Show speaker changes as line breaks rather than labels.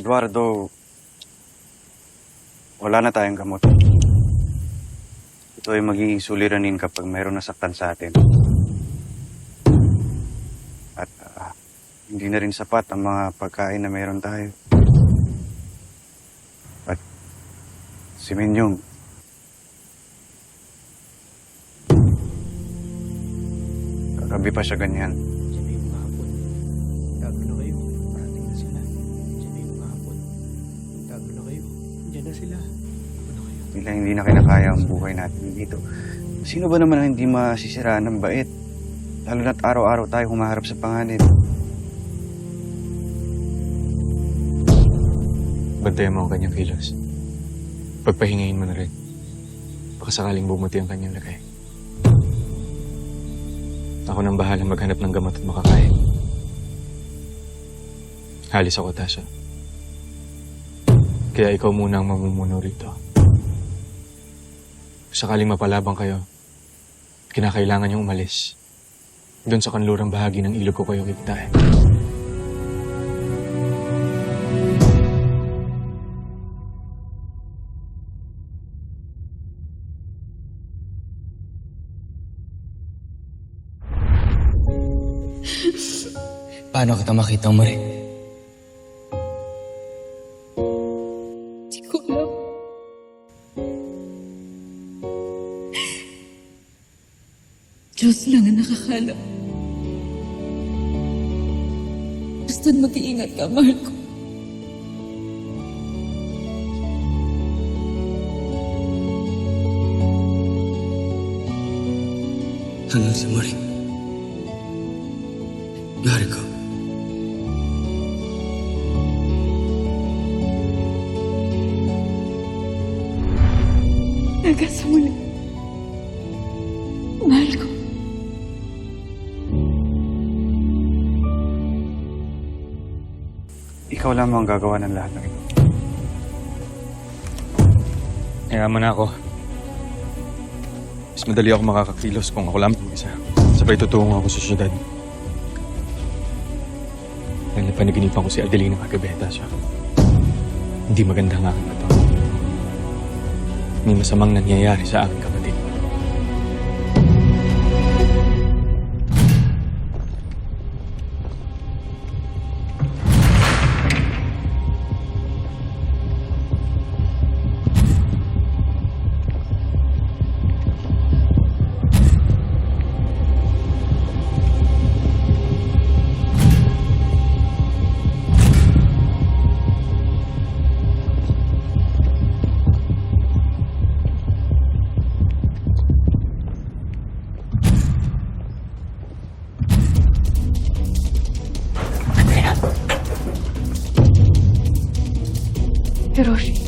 Eduardo, wala na tayong gamot. Ito ay magiging suliranin kapag mayroong nasaktan sa atin. At ah, hindi na rin sapat ang mga pagkain na mayroon tayo. At si Minyong, kagabi pa siya ganyan.
Sila. Kayo.
Tila hindi na kinakaya ang buhay natin dito. Sino ba naman ang hindi masisiraan ng bait? Lalo na't araw-araw tayo humaharap sa panganib.
Bantayan mo ang kanyang kilos. Pagpahingayin mo na rin. Baka sakaling bumuti ang kanyang lagay. Ako nang bahala maghanap ng gamot at makakain. Halis ako, Tasha. Kaya ikaw muna ang mamumuno rito. Sakaling mapalabang kayo, kinakailangan niyong umalis. Doon sa kanlurang bahagi ng ilog ko kayo kikitahin.
Paano kita makita muli?
Di Diyos lang ang nakakalam. Basta't mag-iingat ka, mahal ko.
Hanggang sa muli. Mahal ko.
Hanggang sa muli.
Ikaw lamang ang gagawa ng lahat ng ito.
Mo na ako. Mas madali ako makakakilos kung ako lang mag-isa. Sabay tutungo ako sa syudad. Dahil napanaginipan ko si Adelina kagabi, Tasha. Hindi maganda nga aking ito. May masamang nangyayari sa aking
кровь.